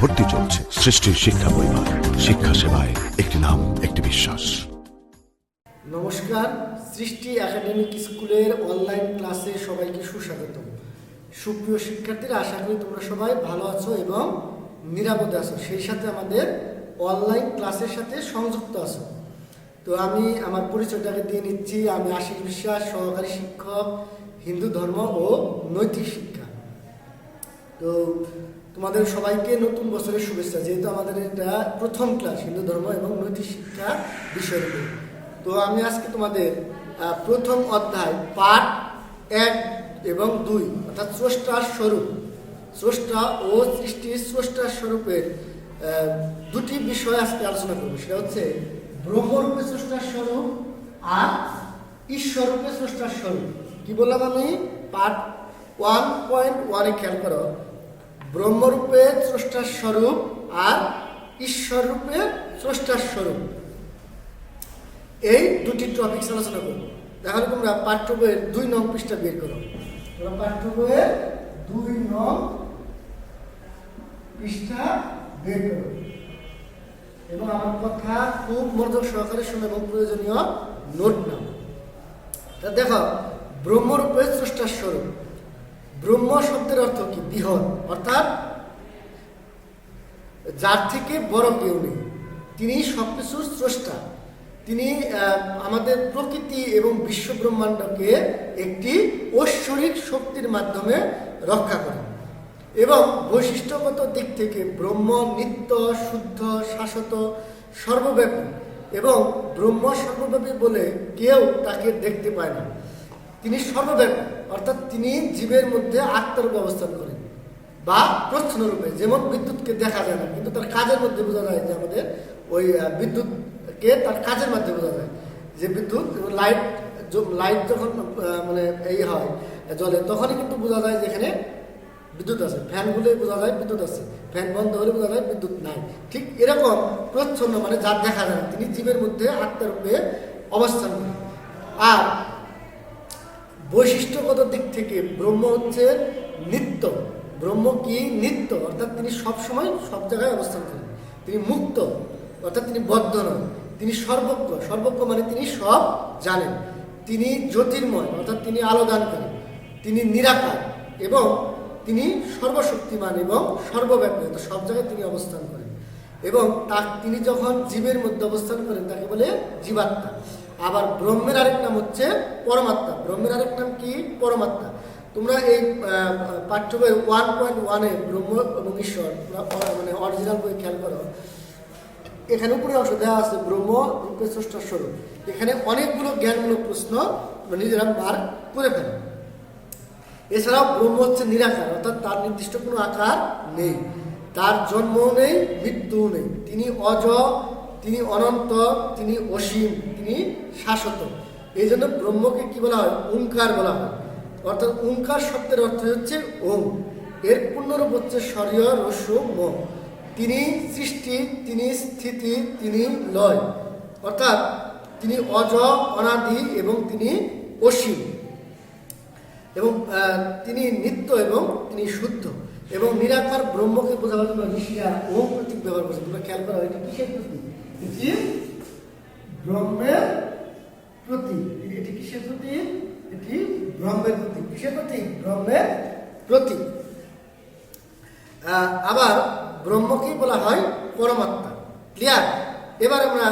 ভর্তি চলছে। সৃষ্টির শিক্ষা পরিবার, শিক্ষা সেবায় একটি নাম, একটি বিশ্বাস। নমস্কার, সৃষ্টি একাডেমিক স্কুলের অনলাইন ক্লাসে সবাইকে সুস্বাগত সুপ্রিয় শিক্ষার্থীরা, আশা করি তোমরা সবাই ভালো আছো এবং নিরাপদে আছো। সেই সাথে আমাদের অনলাইন ক্লাসের সাথে সংযুক্ত আছো। তো আমি, আমার পরিচয়টাকে দিয়ে নিচ্ছি। আমি আশিস বিশ্বাস, সহকারী শিক্ষক, হিন্দু ধর্ম ও নৈতিক শিক্ষা। তো তোমাদের সবাইকে নতুন বছরের শুভেচ্ছা, যেহেতু আমাদের এটা প্রথম ক্লাস হিন্দু ধর্ম এবং নৈতিক শিক্ষা বিষয়ের উপর। তো আমি আজকে তোমাদের প্রথম অধ্যায়, পাঠ এক এবং দুই, অর্থাৎ স্রষ্টার স্বরূপ। স্রষ্টা ও সৃষ্টির স্রষ্টার স্বরূপের দুটি বিষয় আজকে আলোচনা করব। সেটা হচ্ছে ব্রহ্মরূপে স্রষ্টার স্বরূপ আর ঈশ্বরূপে স্রষ্টার স্বরূপ। কি বললাম আমি? পাঠ ওয়ান পয়েন্ট ওয়ানে খেয়াল করো। ব্রহ্মরূপে স্রষ্টার স্বরূপ আর ঈশ্বররূপে স্রষ্টার স্বরূপ। এই দুটি টপিক আলোচনা করব। তাহলে তোমরা পাঠ্য বইয়ের দুই নং পৃষ্ঠা বের করো। তোমরা পাঠ্য বইয়ের দুই নং পৃষ্ঠা বের করো। এবং আমার কথা খুব মনোযোগ সহকারে শোনো এবং প্রয়োজনীয় নোট নাও। তা দেখো, ব্রহ্মরূপে স্রষ্টার স্বরূপ। ব্রহ্ম শব্দের অর্থ কি? বৃহৎ। অর্থাৎ যার থেকে বড় কেউ নেই। তিনি সবকিছুর স্রষ্টা। তিনি আমাদের প্রকৃতি এবং বিশ্ব ব্রহ্মাণ্ডকে একটি ঐশ্বরিক শক্তির মাধ্যমে রক্ষা করেন এবং বৈশিষ্ট্যগত দিক থেকে ব্রহ্ম, নিত্য, শুদ্ধ, শাশ্বত, সর্বব্যাপী এবং ব্রহ্ম সর্বব্যাপী বলে কেউ তাকে দেখতে পায় না। তিনি সর্বব্যাপী, অর্থাৎ তিনি জীবের মধ্যে আত্মার অবস্থান করেন, বা প্রচ্ছন্ন রূপে যেমন বিদ্যুৎকে দেখা যায় না, কিন্তু তার কাজের মধ্যে বোঝা যায় যে আমাদের ওই বিদ্যুৎকে তার কাজের মাধ্যমে বোঝা যায়। যে বিদ্যুৎ লাইট লাইট যখন মানে এই হয় জলে তখনই কিন্তু বোঝা যায় যেখানে বিদ্যুৎ আছে। ফ্যানগুলোই বোঝা যায় বিদ্যুৎ আছে। ফ্যান বন্ধ হলে বোঝা যায় বিদ্যুৎ নাই। ঠিক এরকম প্রচ্ছন্ন মানে যার দেখা যায় তিনি জীবের মধ্যে আত্মারূপে অবস্থান করেন। আর বৈশিষ্ট্যগত দিক থেকে ব্রহ্ম হচ্ছে নিত্য। ব্রহ্ম কি? নিত্য। অর্থাৎ তিনি সব সময় সব জায়গায় অবস্থান করেন। তিনি মুক্ত। অর্থাৎ তিনি বদ্ধ নন। তিনি সর্বজ্ঞ। সর্বজ্ঞ মানে তিনি সব জানেন। তিনি জ্যোতির্ময়। অর্থাৎ তিনি আলো দান করেন। তিনি নিরাকার এবং তিনি সর্বশক্তিমান এবং সর্বব্যাপী। অর্থাৎ সব জায়গায় তিনি অবস্থান করেন। এবং তার তিনি যখন জীবের মধ্যে অবস্থান করেন, তাকে বলে জীবাত্মা। আবার ব্রহ্মের আরেক নাম হচ্ছে পরমাত্মা। ব্রহ্মের আরেক নাম কি? পরমাত্মা। তোমরা এই পাঠ্য ওয়ান পয়েন্ট ওয়ানে ব্রহ্ম এবং ঈশ্বর মানে অরিজিনাল বই খেয়াল করো। এখানে উপরে অংশ দেওয়া আছে ব্রহ্ম, রূপে স্রষ্টার স্বরূপ। এখানে অনেকগুলো জ্ঞানমূলক প্রশ্ন নিজেরা মার্ক করে ফেলে। এছাড়াও ব্রহ্ম হচ্ছে নিরাকার, অর্থাৎ তার নির্দিষ্ট কোনো আকার নেই। তার জন্মও নেই, মৃত্যুও নেই। তিনি অজ, তিনি অনন্ত, তিনি অসীম। তিনি শাশ্বত। এই জন্য ব্রহ্মকে কি বলা হয়? ওঙ্কার বলা হয়। অর্থাৎ ওঙ্কার শব্দের অর্থ হচ্ছে ওম এর পূর্ণরূপ হচ্ছে স্বরীয় রস্য ম তিনি সৃষ্টি, তিনি স্থিতি, তিনি লয়। অর্থাৎ তিনি অজ, অনাদি এবং তিনি অসীম। এবং তিনি নিত্য এবং তিনি শুদ্ধ। এবং নিরাকার ব্রহ্মকে বোঝাবার জন্য ঋষিরা ওম প্রতীক ব্যবহার করছে তোমরা খেয়াল করো, এটি কিসের প্রতীক? ব্রহ্মের প্রতীক এটি কিসের প্রতীক এটি ব্রহ্মের প্রতীক কিসের প্রতীক ব্রহ্মের প্রতীক আবার ব্রহ্মকেই বলা হয় পরমাত্মা। ক্লিয়ার এবার আমরা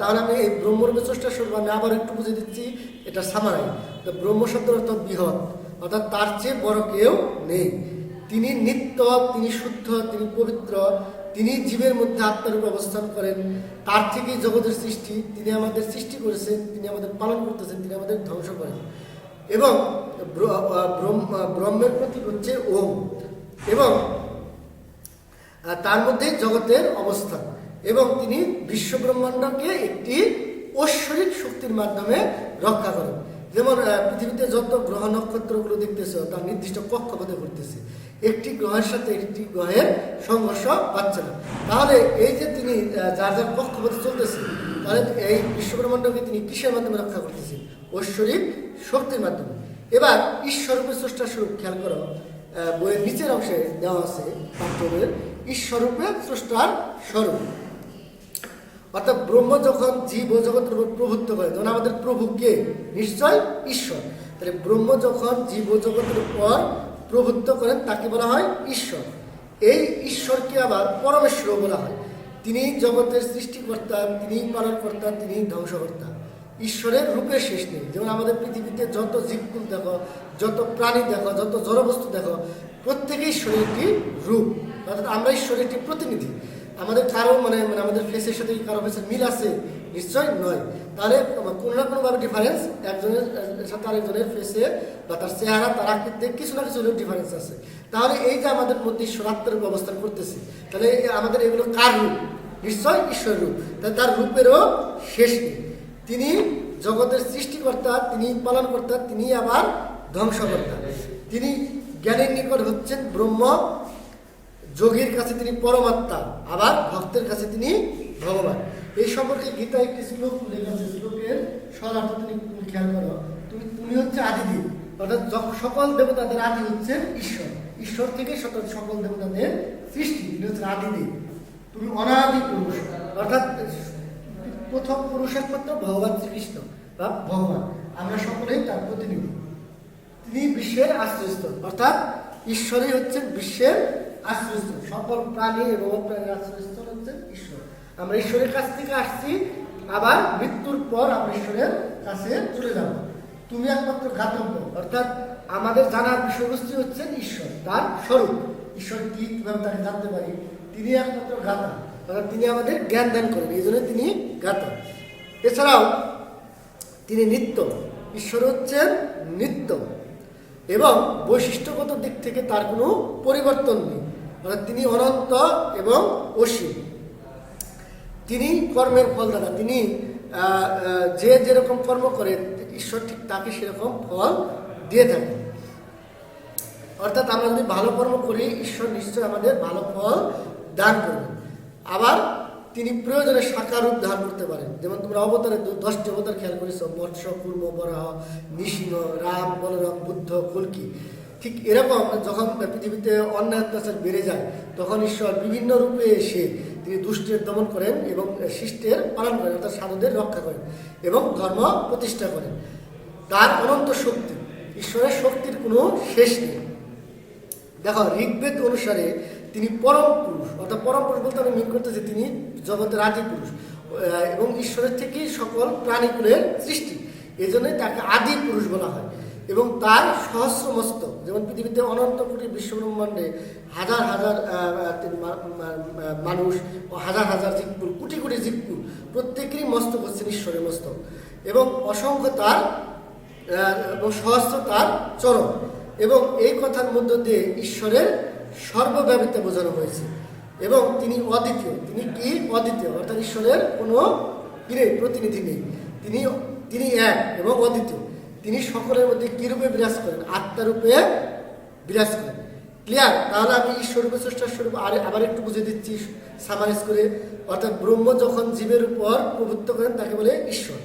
তাহলে আমি এই ব্রহ্মরূপে চেষ্টা শুরু আমি আবার একটু বুঝে দিচ্ছি, এটা সামারাই তো ব্রহ্ম শব্দের অর্থ বৃহৎ, অর্থাৎ তার চেয়ে বড় কেউ নেই। তিনি নিত্য, তিনি শুদ্ধ, তিনি পবিত্র তিনি জীবের মধ্যে আত্মারূপে অবস্থান করেন। তার থেকেই জগতের সৃষ্টি তিনি আমাদের সৃষ্টি করেছেন, তিনি আমাদের পালন করতেছেন, তিনি আমাদের ধ্বংস করেন। এবং ব্রহ্মের প্রতীক হচ্ছে ওম। এবং তার মধ্যে জগতের অবস্থান। এবং তিনি বিশ্ব ব্রহ্মাণ্ডকে একটি ঐশ্বরিক শক্তির মাধ্যমে রক্ষা করেন। যেমন পৃথিবীতে যত গ্রহ নক্ষত্রগুলো দেখতেছে, তার নির্দিষ্ট কক্ষপথে ঘুরতেছে। একটি গ্রহের সাথে একটি গ্রহের সংঘর্ষ পাচ্ছে না। তাহলে এই যে তিনি যার যার কক্ষপথে চলতেছে, তাহলে এই বিশ্বব্রহ্মাণ্ডকে তিনি কিসের মাধ্যমে রক্ষা করতেছেন? ঐশ্বরিক শক্তির মাধ্যমে। এবার ঈশ্বর স্রষ্টার স্বরূপ খেয়াল করো বইয়ের নিচের অংশে দেওয়া আছে পাঠ্য বইয়ের ঈশ্বরূপে স্রষ্টার স্বরূপ। অর্থাৎ ব্রহ্ম যখন জীব ও জগতের উপর প্রভুত্ব করে, তখন আমাদের প্রভু কে? নিশ্চয় ঈশ্বর। তাহলে ব্রহ্ম যখন জীব ও জগতের উপর প্রভুত্ব করেন, তাকে বলা হয় ঈশ্বর। এই ঈশ্বরকে আবার পরমেশ্বর বলা হয়। তিনি জগতের সৃষ্টিকর্তা, তিনি পালনকর্তা, তিনি ধ্বংসকর্তা। ঈশ্বরের রূপের শেষ নেই। যেমন আমাদের পৃথিবীতে যত জীবকুল দেখো, যত প্রাণী দেখো, যত জড়বস্তু দেখো প্রত্যেকে ঈশ্বরের একটি রূপ। অর্থাৎ আমরা ঈশ্বরের একটি প্রতিনিধি। আমাদের কারও মানে মানে আমাদের ফেসের সাথে কারও ফেসের মিল আছে? নিশ্চয় নয়। তাহলে কোনো না কোনোভাবে ডিফারেন্স একজনের সাথে আরেকজনের ফেসে বা তার চেহারা, তার আকৃতিতে কিছু না কিছু ডিফারেন্স আছে। তাহলে এই যে আমাদের মধ্যে ঈশ্বরাত্মের অবস্থান করতেছে, তাহলে আমাদের এগুলো কার রূপ? নিশ্চয় ঈশ্বর রূপ। তাহলে তার রূপেরও শেষ নেই। তিনি জগতের সৃষ্টিকর্তা, তিনি পালনকর্তা, তিনি আবার ধ্বংসকর্তা। তিনি জ্ঞানের নিকট হচ্ছেন ব্রহ্ম যোগীর কাছে তিনি পরমাত্মা, আবার ভক্তের কাছে তিনি ভগবান। এই সম্পর্কে গীতা একটি শ্লোক লেখা শ্লোকের সরার্থ তুমি তুমি খেয়াল করো, তুমি তুমি হচ্ছে আদিদেব, অর্থাৎ সকল দেবতাদের আদি হচ্ছেন ঈশ্বর। ঈশ্বর থেকে সকল দেবতাদের সৃষ্টি, তিনি হচ্ছেন আদিদেব। তুমি অনাদি পুরুষ, অর্থাৎ প্রথম পুরুষ একমাত্র ভগবান শ্রীকৃষ্ণ, বা ভগবান। আমরা সকলেই তার প্রতিনিধি। তিনি বিশ্বের আশ্রয়স্থল, অর্থাৎ ঈশ্বরই হচ্ছেন বিশ্বের আশ্রয়স্থল। সকল প্রাণী এবং প্রাণীর আশ্রয়স্থল হচ্ছেন ঈশ্বর। আমরা ঈশ্বরের কাছ থেকে আসছি, আবার মৃত্যুর পর আমরা ঈশ্বরের কাছে চলে যাব। তুমি একমাত্র ঘাতব্য অর্থাৎ আমাদের জানার বিষয়বস্তু হচ্ছেন ঈশ্বর, তার স্বরূপ। ঈশ্বর কি, কীভাবে তাকে জানতে পারি? তিনি একমাত্র গাতা অর্থাৎ তিনি আমাদের জ্ঞান দান করেন, এই জন্য তিনি গাতা এছাড়াও, তিনি নিত্য, ঈশ্বর হচ্ছেন নিত্য। এবং বৈশিষ্ট্যগত দিক থেকে তার কোনো পরিবর্তন নেই। অর্থাৎ তিনি অনন্ত এবং অসীম। তিনি কর্মের ফলদাতা। তিনি আহ, আহ, যে যেরকম কর্ম করে ঈশ্বর ঠিক তাকে সেরকম ফল দিয়ে থাকে অর্থাৎ আমরা যদি ভালো কর্ম করি ঈশ্বর নিশ্চয় আমাদের ভালো ফল দান করবেন। আবার তিনি প্রয়োজনে সাকার রূপ ধারণ করতে পারেন। যেমন তোমরা অবতারে দশটি অবতার খেয়াল করেছ মৎস্য কুর্ম বরাহ নিসিংহ রাম বলরাম বুদ্ধ কলকি। ঠিক এরকম যখন পৃথিবীতে অন্যায় অত্যাচার বেড়ে যায়, তখন ঈশ্বর বিভিন্ন রূপে এসে তিনি দুষ্টের দমন করেন এবং শিষ্টের পালন করেন, অর্থাৎ সাধুদের রক্ষা করেন এবং ধর্ম প্রতিষ্ঠা করেন। তার অনন্ত শক্তি, ঈশ্বরের শক্তির কোনো শেষ নেই। দেখো, ঋগ্বেদ অনুসারে তিনি পরম পুরুষ, অর্থাৎ পরম পুরুষ বলতে আমি মিন করতেছি তিনি জগতের আদি পুরুষ এবং ঈশ্বরের থেকেই সকল প্রাণীকুলের সৃষ্টি। এই তাকে আদি পুরুষ বলা হয়। এবং তার সহস্র মস্তক যেমন পৃথিবীতে অনন্ত কোটি বিশ্বব্রহ্মাণ্ডে হাজার হাজার মানুষ ও হাজার হাজার জিকুল কোটি কোটি জিকুল প্রত্যেকেরই মস্তক হচ্ছেন ঈশ্বরের মস্তক। এবং অসংখ্য তার এবং সহস্র তার চরম এবং এই কথার মধ্য দিয়ে ঈশ্বরের সর্বব্যাপিতে বোঝানো হয়েছে। এবং তিনি অদ্বিতীয়। তিনি কি অদ্বিতীয়? অর্থাৎ ঈশ্বরের কোনো প্রতিনিধি নেই। তিনি তিনি এক এবং অদ্বিতীয়। তিনি সকলের মধ্যে কীরূপে বিরাজ করেন? আত্মারূপে বিরাজ করেন। ক্লিয়ার তাহলে আমি ঈশ্বরূপে স্রষ্টার স্বরূপ আর আবার একটু বুঝে দিচ্ছি সামারাইজ করে। অর্থাৎ ব্রহ্ম যখন জীবের উপর প্রভুত্ব করেন, তাকে বলে ঈশ্বর।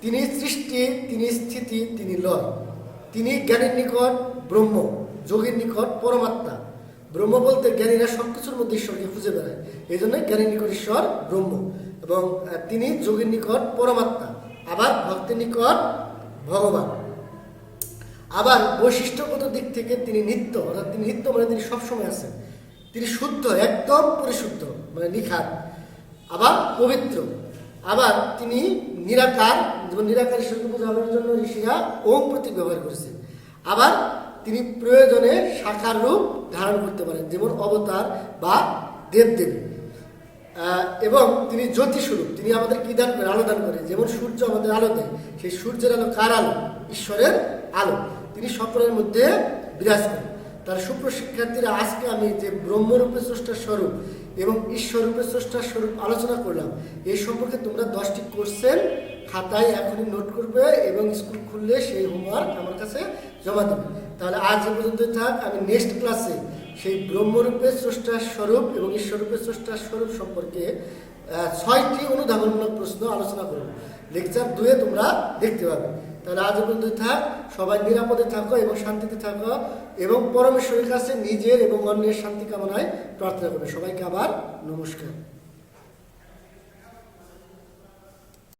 তিনি সৃষ্টি, তিনি স্থিতি, তিনি লয়। তিনি জ্ঞানের নিকট ব্রহ্ম, যোগীর নিকট পরমাত্মা। ব্রহ্ম বলতে জ্ঞানীরা সব কিছুর মধ্যে ঈশ্বরকে খুঁজে বেড়ায়। এই জন্য জ্ঞানের নিকট ঈশ্বর ব্রহ্ম এবং তিনি যোগীর নিকট পরমাত্মা। আবার ভক্তের নিকট ভগবান। আবার বৈশিষ্ট্যগত দিক থেকে তিনি নিত্য, অর্থাৎ তিনি নিত্য মানে তিনি সবসময় আছেন। তিনি শুদ্ধ, একদম পরিশুদ্ধ মানে নিখাত আবার পবিত্র। আবার তিনি নিরাকার, যেমন নিরাকার ঈশ্বরকে বোঝানোর জন্য ঋষিরা ওম প্রতীক ব্যবহার করেছে আবার তিনি প্রয়োজনে শাখার রূপ ধারণ করতে পারেন, যেমন অবতার বা দেবদেবী। এবং তিনি জ্যোতিস্বরূপ তিনি আমাদের কি দান করে? আলো দান করে। যেমন সূর্য আমাদের আলো দেয়, সেই সূর্যের আলো কার আলো? ঈশ্বরের আলো। তিনি সকলের মধ্যে বিরাজ করেন। তার সুপ্র শিক্ষার্থীরা আজকে আমি যে ব্রহ্মরূপে স্রষ্টার স্বরূপ এবং ঈশ্বররূপে স্রষ্টার স্বরূপ আলোচনা করলাম এই সম্পর্কে তোমরা দশটি কোশ্চেন খাতায় এখনই নোট করবে এবং স্কুল খুললে সেই হোমওয়ার্ক আমার কাছে জমা দেবে। তাহলে আজ এ পর্যন্ত থাক। আমি নেক্সট ক্লাসে সেই ব্রহ্মরূপে স্রষ্টার স্বরূপ এবং ঈশ্বররূপে স্রষ্টার স্বরূপ সম্পর্কে ছয়টি অনুধাবনমূলক প্রশ্ন আলোচনা করব। লেকচার দুয়ে তোমরা দেখতে পাবে। তাহলে আজ পর্যন্ত থাক, সবাই নিরাপদে থাকো এবং শান্তিতে থাকো এবং পরমেশ্বরের কাছে নিজের এবং অন্যের শান্তি কামনায় প্রার্থনা করবে। সবাইকে আবার নমস্কার।